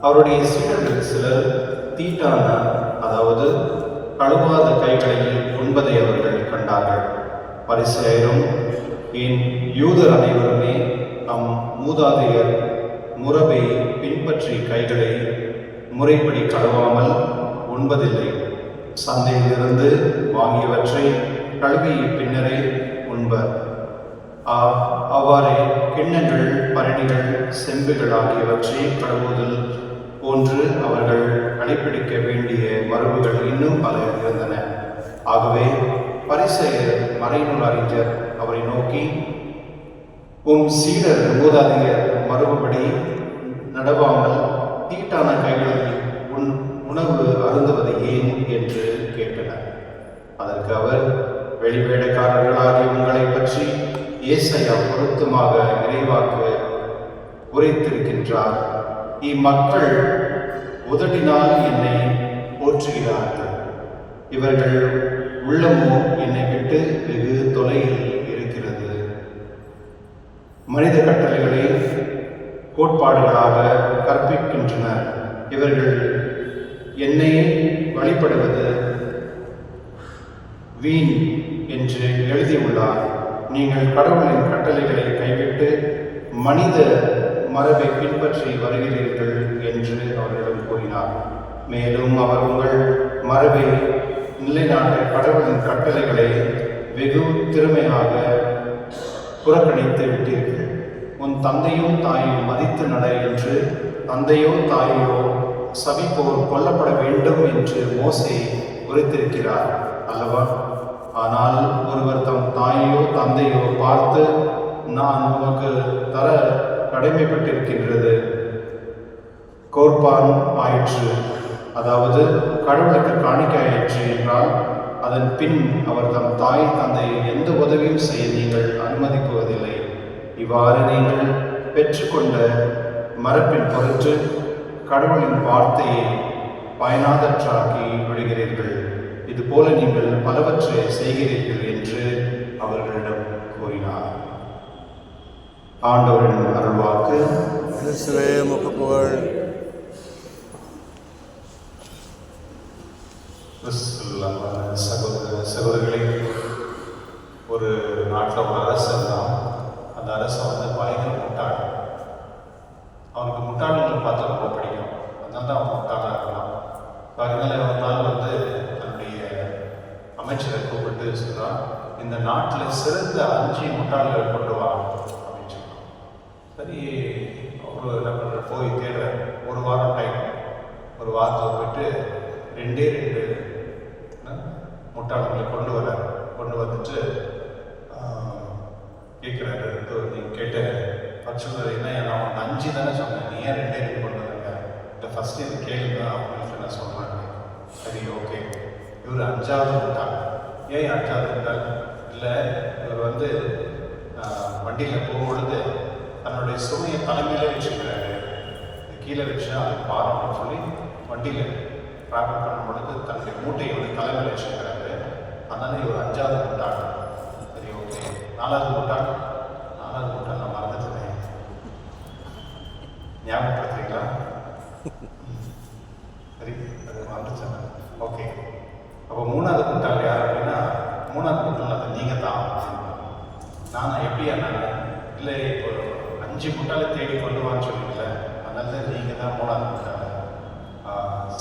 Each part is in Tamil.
அவருடைய சீடர்கள் சிலர் தீட்டான அதாவது கழுவாத கைகளையும் உண்பதை அவர்கள் கண்டார்கள். பரிசேரும் என் யூதர் அனைவருமே நம் மூதாதையர் முறவை பின்பற்றி கைகளை முறைப்படி கழுவாமல் உண்பதில்லை. சந்தையிலிருந்து வாங்கியவற்றை கழுவி பின்னரே உண்பர் ஆ- அவ்வாறே கிண்ணங்கள் பரணிகள் செம்புகள் ஆகியவற்றை கழுவுதல் போன்று அவர்கள் கடைபிடிக்க வேண்டிய மரபுகள் இன்னும் பல இருந்தன. ஆகவே பரிசெயர் மறைநூல் அறிஞர் அவரை நோக்கி உம் சீடர் மூதாதையர் மரபுபடி நடவாமல் தீட்டான கைகளில் உன் உணவு அருந்துவது ஏன்? என்று கேட்டனர். அதற்கு அவர் வெளிவேடக்காரர்களாகிய உங்களை பற்றி இயேசையா பொருத்தமாக இறைவாக்கு உரைத்திருக்கின்றார். இம்மக்கள் உதட்டினால் என்னை போற்றுகிறார்கள். இவர்கள் உள்ளமோ என்னை விட்டு வெகு தொலையில் இருக்கிறது. மனித கட்டளைகளை கோட்பாடுகளாக கற்பிக்கின்றனர். இவர்கள் என்னை வழிபடுவது வீண் என்று எழுதியுள்ளார். நீங்கள் கடவுளின் கட்டளைகளை கைவிட்டு மனித மரபை பின்பற்றி வருகிறீர்கள் என்று அவர்களிடம் கூறினார். மேலும் அவர் உங்கள் மரபை நிலைநாட்ட கடவுளின் கட்டளைகளை வெகு திறமையாக புறக்கணித்து விட்டீர்கள். உன் தந்தையும் தாயும் மதித்து நட என்று தந்தையோ தாயோ சபிப்போர் கொல்லப்பட வேண்டும் என்று மோசை உரைத்திருக்கிறார். அல்லவா? ஆனால் ஒருவர் தம் தாயையோ தந்தையோ பார்த்து நான் உமக்கு தர கடமைப்பட்டிருக்கின்றது. கோர்பான் ஆயிற்று. அதாவது கடவுளுக்கு காணிக்கையாயிற்று என்றால் அதன் பின் அவர் தம் தாய் தந்தையை எந்த உதவியும் செய்ய நீங்கள் அனுமதிக்குவதில்லை. இவ்வாறு நீங்கள் பெற்றுக்கொண்ட மரப்பின் பொருட்டு கடவுளின் வார்த்தையை பயனாதற்றாக்கி விடுகிறீர்கள். இதுபோல நீங்கள் பலவற்றை செய்கிறீர்கள் என்று அவர்களிடம் கூறினார். ஆண்டவரின் கிறிஸ்துவே உமக்கு புகழ் சகோதர சகோதரிகளே ஒரு நாட்டில் ஒரு அரசர் தான் அந்த அரசை வந்து பயங்கர முட்டாள். அவனுக்கு முட்டாள்களை பார்த்தா ரொம்ப பிடிக்கும். அதனால தான் அவன் முட்டாளாக இருக்கலாம் இப்போ அதனால ஒரு நாள் வந்து தன்னுடைய அமைச்சரை கூப்பிட்டு சொல்கிறான் இந்த நாட்டில் சிறந்த அஞ்சு முட்டாள்கள் கொண்டு வா அப்படின்னு சொல்றான். சரி அவர் என்ன பண்ணுற போய் தேடுற ஒரு வாரம் டைம் ஒரு வாரத்தை போயிட்டு ரெண்டே ரெண்டு என்ன, முட்டாள்களை கொண்டு வர கொண்டு வந்துட்டு கேட்குறாரு நீங்கள் கேட்ட பட்சத்தில் என்ன? நான் அஞ்சு தானே சொன்னேன். நீ ஏன் ரெண்டே ரெண்டு கொண்டு இந்த இல்லை ஃபஸ்ட்டு இது கேளுங்க அப்படின்னு நான் சொல்கிறேன் சரி ஓகே இவர் அஞ்சாவது முட்டாள் ஏன் அஞ்சாவது முட்டாள் இல்லை இவர் வந்து வண்டியில் போகும்பொழுது தன்னுடைய சுமையை தலைமையிலே வச்சுக்கிறாரு கீழே வச்சு அது பாருன்னு சொல்லி வண்டியில் ட்ராவல் பண்ணும் பொழுது தன்னுடைய மூட்டையை வந்து தலைமையில் வச்சுக்கிறாரு அதனால இவர் அஞ்சாவது முட்டாள். சரி ஓகே நாலாவது முட்டாள் நாலாவது முட்டாள் நான் மறந்துட்டேன் ஞாபகப்படுத்துறீங்களா? சரி அது மறந்துச்சேன் ஓகே அப்போ மூணாவது முட்டாள் யார் அப்படின்னா மூணாவது முட்டாள் அது நீங்கள் தான் நான் எப்படியா நான் இல்லை இப்போ அஞ்சு முட்டாளை தேடி கொண்டு வான்னு சொன்னீங்கல்ல அதனால நீங்கள் தான் மூணாவது முட்டாள்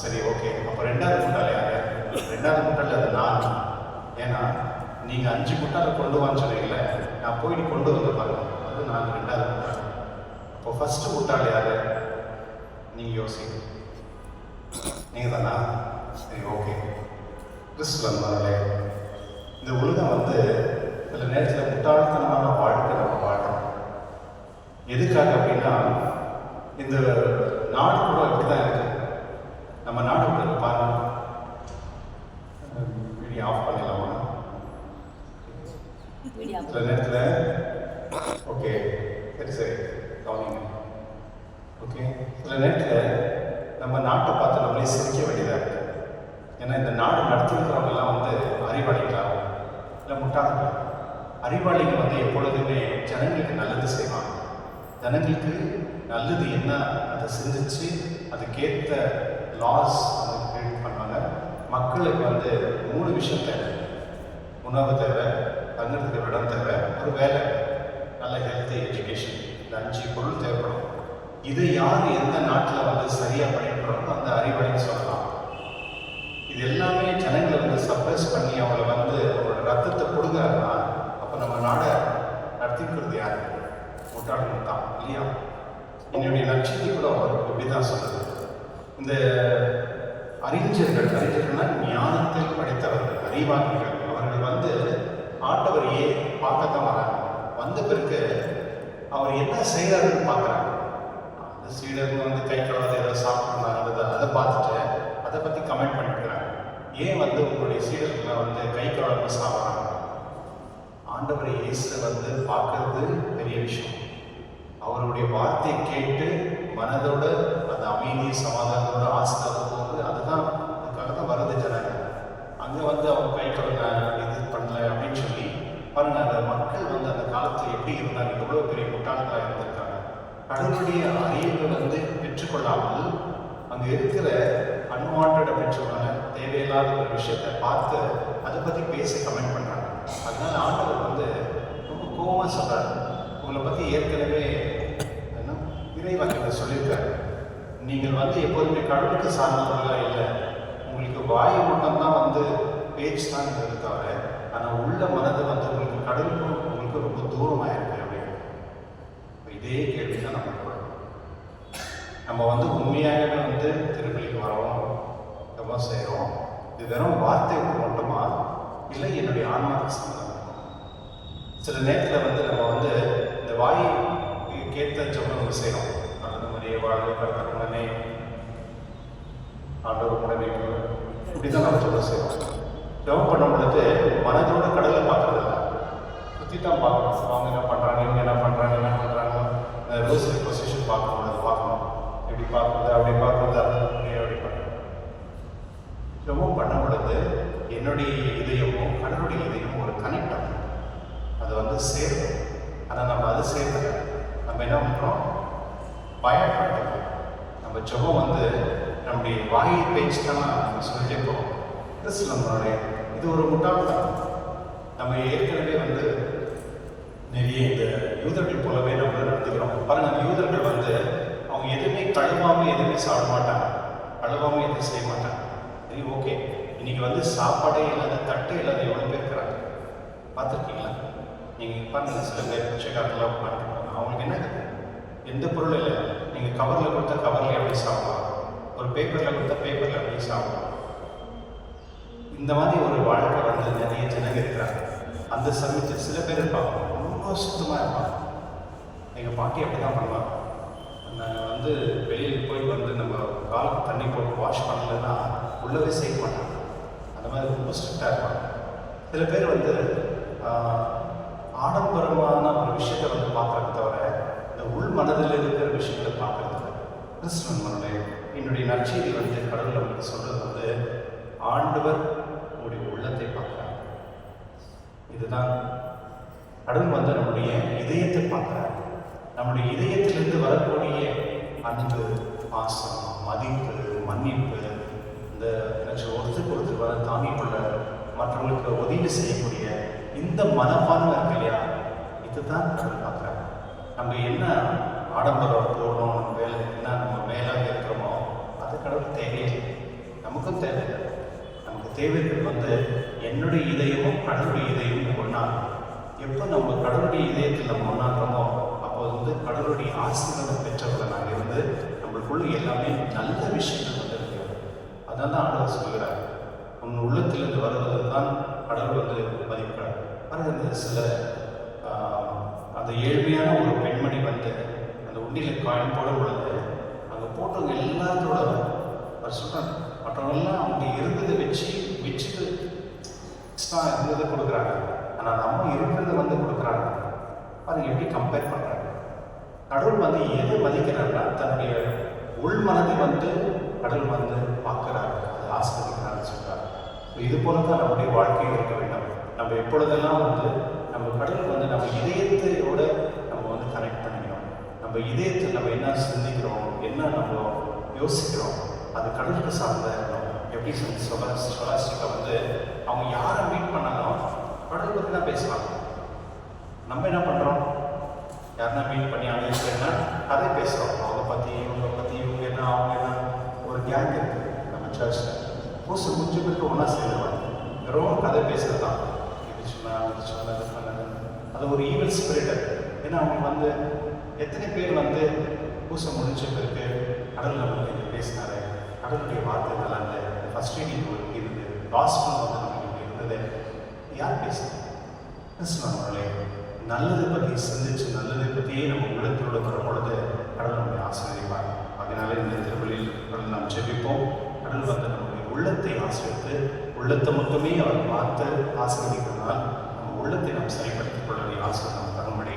சரி ஓகே அப்போ ரெண்டாவது முட்டாள் யார்? ரெண்டாவது முட்டாள் அது நான். ஏன்னா நீங்கள் அஞ்சு முட்டாளை கொண்டு வான்னு சொன்னீங்கல்ல நான் போயிட்டு கொண்டு வந்து பாருங்க. அது நான் ரெண்டாவது முட்டாள் இப்போ ஃபஸ்ட்டு முட்டாள் யார்? நீங்கள் யோசிங்க நீங்கள் தானா சரி ஓகே கிறிஸ்துவன்மார்களே இந்த உலகம் வந்து சில நேரத்தில் முட்டாள்தனமான வாழ்க்கை நம்ம வாழ்றோம். எதுக்காக அப்படின்னா இந்த நாடு கூட இப்படி தான் இருக்குது நம்ம நாடு கூட பாருங்க வீடியோ ஆஃப் பண்ணிடலாமா சில நேரத்தில் ஓகே சரி சரி கவனிங்க ஓகே சில நேரத்தில் நம்ம நாட்டை பார்த்து நம்மளே சிரிக்க வேண்டியதாக இருக்கு ஏன்னா இந்த நாடு நடத்திருக்கிறவங்கெல்லாம் வந்து அறிவாளிகளா இல்லை அறிவாளிங்க வந்து எப்பொழுதுமே ஜனங்களுக்கு நல்லது செய்வாங்க. ஜனங்களுக்கு நல்லது என்ன அதை சிந்திச்சு அதுக்கேற்ற லாஸ் கிரியேட் பண்ணாங்க மக்களுக்கு வந்து மூணு விஷயம் தேவை. உணவு தேவை தங்குறதுக்கு இடம் தேவை ஒரு வேலை. நல்ல ஹெல்த்தி எஜுகேஷன் இந்த அஞ்சு பொருள் தேவைப்படும். இது யார் எந்த நாட்டில் வந்து சரியாக பண்ணிட்டுறோமோ அந்த அறிவாளின்னு சொல்லலாம். எல்லாமே ஜனங்களை வந்து சப்ரஸ் பண்ணி அவங்கள வந்து அவங்களோட ரத்தத்தை கொடுக்குறாங்கன்னா அப்போ நம்ம நாடை நடத்திக்கிறது யார்? முட்டாளர்கள் தான் இல்லையா? என்னுடைய நட்சத்திரம் கூட இப்படி தான் சொல்லுது இந்த அறிஞர்கள் அறிஞர்கள்னா ஞானத்தில் படைத்தவர்கள் அறிவாளிகள். அவர்கள் வந்து ஆண்டவரையே பார்க்கத்தான் வராங்க. வந்த பிறகு அவர் என்ன செய்கிறாருன்னு பார்க்குறாங்க. அந்த சீடர்கள் வந்து கை கழுவாத ஏதோ சாப்பிட்றாங்க அதை பார்த்துட்டு அதை பற்றி கமெண்ட் பண்ணிட்டுருக்காங்க ஏன் வந்து உங்களுடைய சீடர்களை வந்து கை கழுவாம சாப்பிட்றாங்க ஆண்டவரை இயேசு வந்து பார்க்கறது பெரிய விஷயம். அவருடைய வார்த்தையை கேட்டு மனதோட அந்த அமைதி சமாதானத்தோட ஆசிரியர் போகுது அதுதான் அதுக்காக தான் வருது ஜனங்க. அங்கே வந்து அவங்க கை கழுவ இது பண்ணல அப்படின்னு சொல்லி பாருங்க அந்த மக்கள் வந்து அந்த காலத்தில் எப்படி இருந்தாங்க? எவ்வளோ பெரிய முட்டாள்களாக இருந்திருக்காங்க? கடவுளுடைய அறிவு வந்து பெற்றுக்கொள்ளாமல் அங்கே இருக்கிற அன்வான்ட் அப்படின்னு சொல்றாங்க தேவையில்லாத ஒரு விஷயத்தை பார்த்து அதை பற்றி பேச கமெண்ட் பண்ணுறாங்க அதனால ஆண்டவர் வந்து ரொம்ப கோபமாக சொல்கிறார் உங்களை பற்றி ஏற்கனவே என்ன இறைவாக்கியத்தை சொல்லியிருக்காரு. நீங்கள் வந்து எப்போதுமே கடவுளுக்கு சார்ந்தவர்களாக இல்லை. உங்களுக்கு வாய் மட்டும்தான் வந்து பேச்சு தான் இருந்தது தவிர ஆனால் உள்ள மனது வந்து உங்களுக்கு கடவுளுக்கும் உங்களுக்கு ரொம்ப தூரமாக இருக்கு அப்படின்னு இதே கேள்வி தான் நம்ம நம்ம வந்து உண்மையாகவே வந்து திருப்பலிக்கு வரோம் ரொம்ப செய்கிறோம் இது வெறும் வார்த்தை மட்டுமா? இல்லை என்னுடைய ஆன்மாவுக்கு சில நேரத்தில் வந்து நம்ம வந்து இந்த வாய் கேட்ட ஜபம் நம்ம செய்கிறோம் அந்த மாதிரி வாழ்வு கருத்து உடனே ஆண்டவர் உடனே இப்படி தான் நம்ம ஜபம் செய்கிறோம் ஜபம் பண்ணும் பொழுது மனதோட கடலை பார்க்கறதில்ல சுற்றி தான் பார்க்கணும். அவங்க என்ன பண்ணுறாங்க இவங்க என்ன பண்ணுறாங்க என்ன பண்ணுறாங்க ரோஸ் பொசிஷன் பார்க்கணும் பார்க்கணும். எப்படி பார்க்குறது அப்படி பார்க்குறது அது அப்படி அப்படி பண்ணுறது ஜபம் பண்ணும் பொழுது என்னுடைய இதயமும் கடவுளுடைய இதயமும் ஒரு கனெக்ட் ஆகும் அது வந்து சேரும். ஆனால் நம்ம அது சேர்த்து நம்ம என்ன பண்ணுறோம் பயப்படுறோம் நம்ம ஜபம் வந்து நம்முடைய வாய் பேச்சு தான் நம்ம சொல்லியிருக்கோம். போகிறோம் நம்மளுடைய இது ஒரு முட்டாள்தான் நம்ம ஏற்கனவே வந்து நிறைய இந்த யூதர்கள் போலவே நம்ம நடந்துக்கிறோம். பாருங்கள் அந்த யூதர்கள் வந்து அவங்க எதுவுமே கழுவாமல் எதுவுமே சாப்பிட மாட்டாங்க. கழுவாமல் எதுவும் செய்ய மாட்டாங்க. சரி ஓகே. இன்னைக்கு வந்து சாப்பாடே இல்லாத தட்டே இல்லாத எவ்வளோ பேர் இருக்கிறாங்க? பார்த்துருக்கீங்களா? நீங்கள் பாருங்க சில பேர் பிச்சைக்காரங்களாம் பண்ணுறாங்க அவங்களுக்கு என்ன எந்த பொருள் இல்லை. நீங்கள் கவரில் கொடுத்தா கவரில் எப்படி சாப்பிடலாம். ஒரு பேப்பரில் கொடுத்தா பேப்பரில் எப்படி சாப்பிடலாம். இந்த மாதிரி ஒரு வாழ்க்கை வந்து நிறைய ஜனங்க இருக்கிறாங்க. அந்த சமயத்தில் சில பேர் இருப்பாங்க. ரொம்ப சுத்தமாக இருப்பாங்க. எங்கள் பாட்டி அப்படி தான் பண்ணுவாங்க. நாங்கள் வந்து வெளியில் போய் வந்து நம்ம காலுக்கு தண்ணி போட்டு வாஷ் பண்ணலைன்னா உள்ளவே செய்ய மாட்டாங்க. அந்த மாதிரி ரொம்ப ஸ்ட்ரிக்டாக இருப்பாங்க. சில பேர் வந்து ஆடம்பரமான ஒரு விஷயத்தை வந்து பார்க்குறத தவிர இந்த உள் மனதில் இருக்கிற விஷயங்களை பார்க்கறது இல்ல. கிறிஸ்துவன் என்னுடைய நற்செய்தி வந்து கடவுள் வந்து சொல்றது வந்து ஆண்டவர் உங்களுடைய உள்ளத்தை பார்க்குறாங்க இதுதான் கடவுள் வந்து நம்முடைய இதயத்தை பார்க்குறார். நம்முடைய இதயத்திலிருந்து வரக்கூடிய அன்பு பாசம் மதிப்பு மன்னிப்பு இந்த எனக்கு ஒருத்தருக்கு ஒருத்தர் வர தாங்கிக் கொள்ள மற்றவங்களுக்கு உதவி செய்யக்கூடிய இந்த மனப்பான்மை இருக்கு இல்லையா? இதுதான் கடவுள் பார்க்குறாங்க நம்ம என்ன ஆடம்பரம் போடணும் நம்ம வேலை என்ன நம்ம மேலாக இருக்கிறோமோ அது கடவுள் தேவையில்லை நமக்கும் தேவையில்லை. நமக்கு தேவைகள் வந்து என்னுடைய இதயமும் கடவுளுடைய இதயமும் ஒன்றா எப்போ நம்ம கடவுளுடைய இதயத்தில் நம்ம ஒன்றாகிறோமோ அப்போ வந்து கடவுளுடைய ஆசீர்வாதம் பெற்றவர்கள் நாங்கள் இருந்து நம்மளுக்குள்ள எல்லாமே நல்ல விஷயங்கள் வந்து இருக்கிறது அதான் தான் ஆண்டவர் சொல்கிறார் உன் உள்ளத்திலிருந்து வருவது தான் கடவுள் வந்து ஆனால் இந்த சில அந்த ஏழ்மையான ஒரு பெண்மணி வந்து அந்த உண்டியில் காயின் போட பொழுது போட்டவங்க எல்லாத்தோட அவர் சொல்கிறாங்க மற்றவங்கெல்லாம் அவங்க இருந்ததை வச்சு வச்சுட்டு இருந்ததை கொடுக்குறாங்க. ஆனால் நம்ம இருக்கிறத வந்து கொடுக்குறாங்க. அதை எப்படி கம்பேர் பண்ணுறாங்க கடவுள் வந்து எதை மதிக்கிறாருன்னா தன்னுடைய உள் மனதை வந்து கடவுள் வந்து பார்க்குறாரு. அதை ஆஸ்வதிக்கிறாருன்னு சொல்கிறார் இது போல தான் நம்முடைய வாழ்க்கை இருக்க வேண்டும். நம்ம எப்பொழுதெல்லாம் வந்து நம்ம கடவுள் வந்து நம்ம இதயத்தையோட நம்ம வந்து கனெக்ட் பண்ணிக்கணும் நம்ம இதயத்தை நம்ம என்ன சிந்திக்கிறோம் என்ன நம்ம யோசிக்கிறோம் அது கடவுளுக்கு சார்ந்ததாக இருக்கணும். எப்படி சொல்லி சொல்ல சொலாஸ்டிக்கா வந்து அவங்க யாரை மீட் பண்ணாலும் கடவுள் பற்றி தான் பேசுவாங்க. நம்ம என்ன பண்ணுறோம் யாருன்னா மீட் பண்ணி அனுப்பிச்சுன்னா அதே பேசுகிறோம் அவங்க பற்றி இவங்க பற்றி இவங்க என்ன அவங்க என்ன ஒரு கேங் இருக்குது நம்ம சர்ச்சில் பூசு முடிஞ்ச பேருக்கு ஒன்றா சேர்ந்துருவாங்க வெறும் கதை பேசுகிறது தான் பண்ணது அது ஒரு ஈவல் ஸ்பிரிட் ஏன்னா அவங்க வந்து எத்தனை பேர் வந்து பூசை முடிஞ்ச பிறகு கடவுள் நம்மளுக்கு பேசினாரு? கடலுடைய வார்த்தை நல்லா இல்லை. ஃபர்ஸ்ட் ரீடிங் உங்களுக்கு இருந்தது காஸ்பல் வந்து நம்மளுக்கு இருந்தது. யார் பேசுறது? கிறிஸ்துவர்களே நல்லதை பற்றி சிந்திச்சு நல்லதை பற்றியே நம்ம உள்ளத்தோட வரும் பொழுது கடல் நம்மை ஆசீர்வதிப்பார். அதனால இந்த திருவள்ளில் நாம் ஜெபிப்போம். கடல் வந்து நம்முடைய உள்ளத்தை ஆசிரியத்து உள்ளத்தை மட்டுமே அவர் பார்த்து ஆசிரியர்களால் நம்ம உள்ளத்தை நாம் சரிப்படுத்திக் கொள்ள ஆசிரியர் நாம் தரும்படி